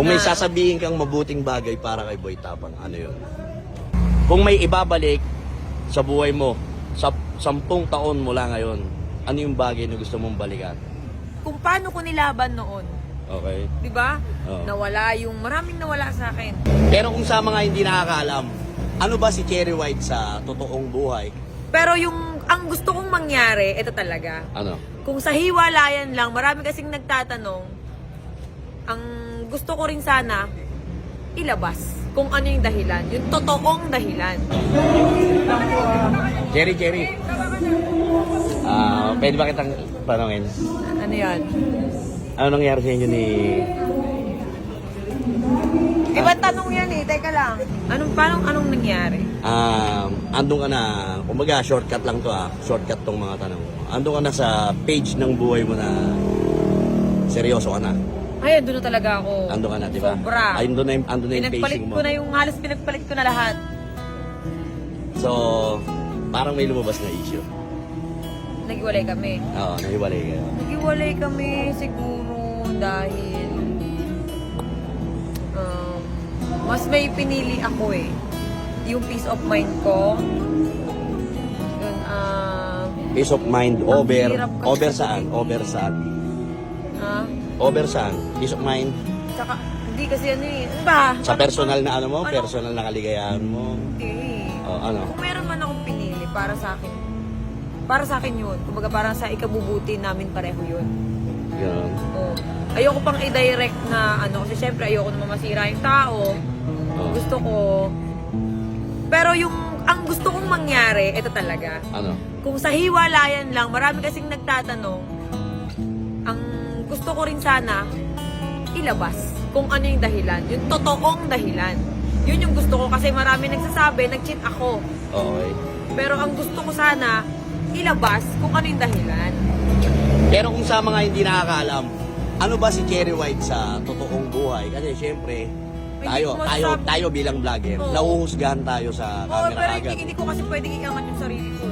Kung may sasabihin kang mabuting bagay para kay Boy Tapang, ano yun? Kung may ibabalik sa buhay mo, sa sampung taon mula ngayon, ano yung bagay na gusto mong balikan? Kung paano ko nilaban noon, Okay? 'di ba? Oo. Nawala yung maraming nawala sa akin. Pero kung sa mga hindi nakakaalam, ano ba si Cherry White sa totoong buhay? Pero yung ang gusto kong mangyari, ito talaga. Ano? Kung sa hiwalayan lang, marami kasing nagtatanong, ang gusto ko rin sana ilabas kung ano yung dahilan, yung totoong dahilan. Cherry, Cherry. Ah, pwede ba kitang tanongin? Ano yan? Ano nangyari sa inyo ni... Ibang tanong yan eh, teka lang. Anong, paano, anong nangyari? Um, andun ka na, kumbaga shortcut lang to ah, shortcut tong mga tanong. Andun ka na sa page ng buhay mo na seryoso ka na. Ay, doon na talaga ako. Andun ka na, di ba? Sobra. Ay, andun na yung, andun na yung Pinagpalit pacing mo. ko na yung, halos pinagpalit ko na lahat. So, parang may lumabas na issue. Naghiwalay kami. Oo, nahiwalay kayo. Naghiwalay kami siguro dahil um, mas may pinili ako eh. Yung peace of mind ko. Yun, ah, Peace of mind, over, hirap kasi over saan? Over saan? ah, Over saan? Peace of mind? saka, hindi kasi ano eh. Ano ba? Sa personal na ano mo? Ano? Personal na kaligayahan mo? Hindi. O, ano? Kung meron man akong pinili para sa akin, para sa akin yun. Kumbaga parang sa ikabubuti namin pareho yun. Yun. Oh. Ayoko pang i-direct na ano, kasi syempre ayoko naman masira yung tao. Oh. Gusto ko, pero yung, ang gusto kong mangyari, ito talaga. Ano? Kung sa hiwalayan lang, marami kasing nagtatanong, gusto ko rin sana, ilabas kung ano yung dahilan. Yung totoong dahilan. Yun yung gusto ko kasi marami nagsasabi, nag-cheat ako. Okay. Pero ang gusto ko sana, ilabas kung ano yung dahilan. Pero kung sa mga hindi nakakaalam, ano ba si Cherry White sa totoong buhay? Kasi syempre, Hindi tayo, ko tayo, tayo bilang vlogger, Oo. nauhusgahan tayo sa Oo, camera pero agad. hindi, hindi ko kasi pwedeng iangat yung sarili ko.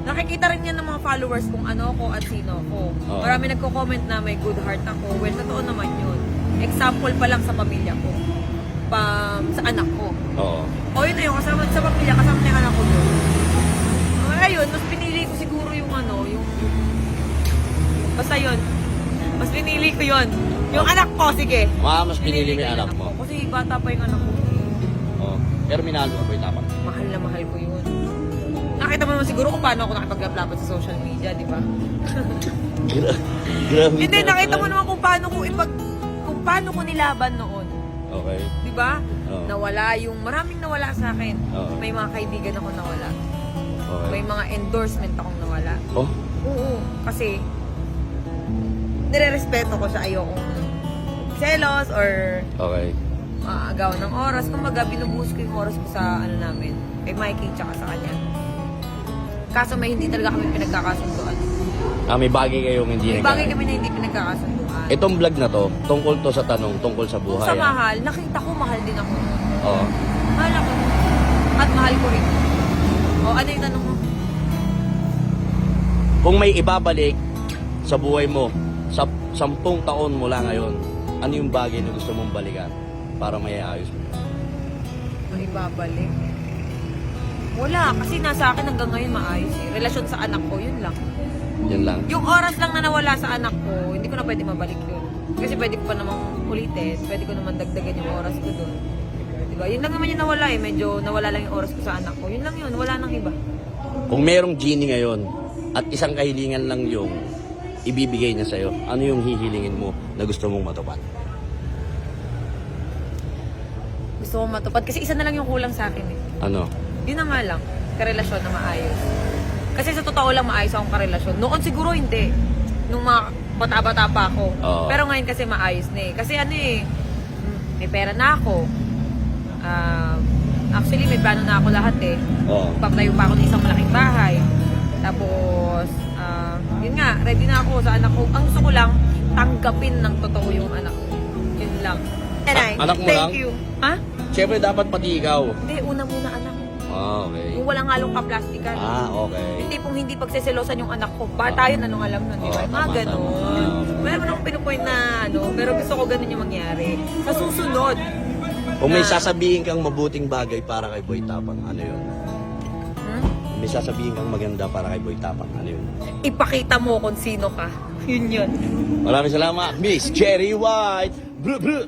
Nakikita rin yan ng mga followers kung ano ako at sino ako. Oo. Marami nagko-comment na may good heart ako. Well, totoo naman yun. Example pa lang sa pamilya ko. Pa, sa anak ko. Oo. O yun na yun, kasama sa pamilya, kasama na yung anak ko. O, ayun, mas pinili ko siguro yung ano, yung... Basta yun. Mas pinili ko yun. Yung anak ko, sige. Ah, mas pinili mo ko yung anak mo. ko. Kasi bata pa yung anak ko. Oo. Pero minahal mo ba yung tapak? Mahal na mahal ko yun. Nakita mo naman siguro kung paano ako nakipaglaplapan sa social media, di ba? Grabe. Hindi, ka nakita mo pala. naman kung paano ko ipag... Kung paano ko nilaban noon. Okay. Di ba? Oo. Nawala yung... Maraming nawala sa akin. Oo. May mga kaibigan ako nawala. Okay. May mga endorsement akong nawala. Oh, Oo. Kasi... Nire-respeto ko siya. Ayokong selos or okay. maagaw ng oras. Kumbaga, binubuhos ko yung oras ko sa ano namin. Kay Mikey tsaka sa kanya. Kaso may hindi talaga kami pinagkakasunduan. Ah, may bagay kayong hindi May nagka- bagay kami na hindi pinagkakasunduan. Itong vlog na to, tungkol to sa tanong, tungkol sa buhay. sa ah. mahal, nakita ko mahal din ako. Oo. Mahal ako. At mahal ko rin. O, ano yung tanong mo? Kung may ibabalik sa buhay mo, sa sampung taon mula ngayon, ano yung bagay na gusto mong balikan para may ayos mo yun? May babalik. Wala, kasi nasa akin hanggang ngayon maayos eh. Relasyon sa anak ko, yun lang. Yan lang. Yung oras lang na nawala sa anak ko, hindi ko na pwede mabalik yun. Kasi pwede ko pa namang ulitin, pwede ko naman dagdagan yung oras ko doon. Diba? Yun lang naman yung nawala eh. Medyo nawala lang yung oras ko sa anak ko. Yun lang yun, wala nang iba. Kung merong genie ngayon at isang kahilingan lang yung ibibigay niya sa'yo, ano yung hihilingin mo na gusto mong matupad? Gusto ko matupad kasi isa na lang yung kulang sa akin eh. Ano? Yun na nga lang, karelasyon na maayos. Kasi sa totoo lang maayos akong karelasyon. Noon siguro hindi. Nung mga bata-bata pa ako. Oo. Pero ngayon kasi maayos na eh. Kasi ano eh, may pera na ako. Um, actually, may plano na ako lahat eh. Oo. Papatayo pa ako ng isang malaking bahay. Tapos, ah, yun nga, ready na ako sa anak ko. Ang gusto ko lang, tanggapin ng totoo yung anak ko. Yun lang. Ah, anak mo thank lang? you. Ha? Siyempre dapat pati ikaw. Hindi, una muna. Ah, Ah, okay. Yung walang halong kaplastikan. Ah, okay. Hindi pong hindi pagseselosan yung anak ko. Bata yun, anong alam nun, di ba? Oo, Mga tama, ganon. tama. Mo akong pinupoint na ano, pero gusto ko ganun yung mangyari. Sa susunod, Kung may na- sasabihin kang mabuting bagay para kay Boy Tapang, ano yun? hmm, May sasabihin kang maganda para kay Boy Tapang, ano yun? ipakita mo kung sino ka. Yun yun. Maraming salamat, Miss Cherry White! Bru, bru.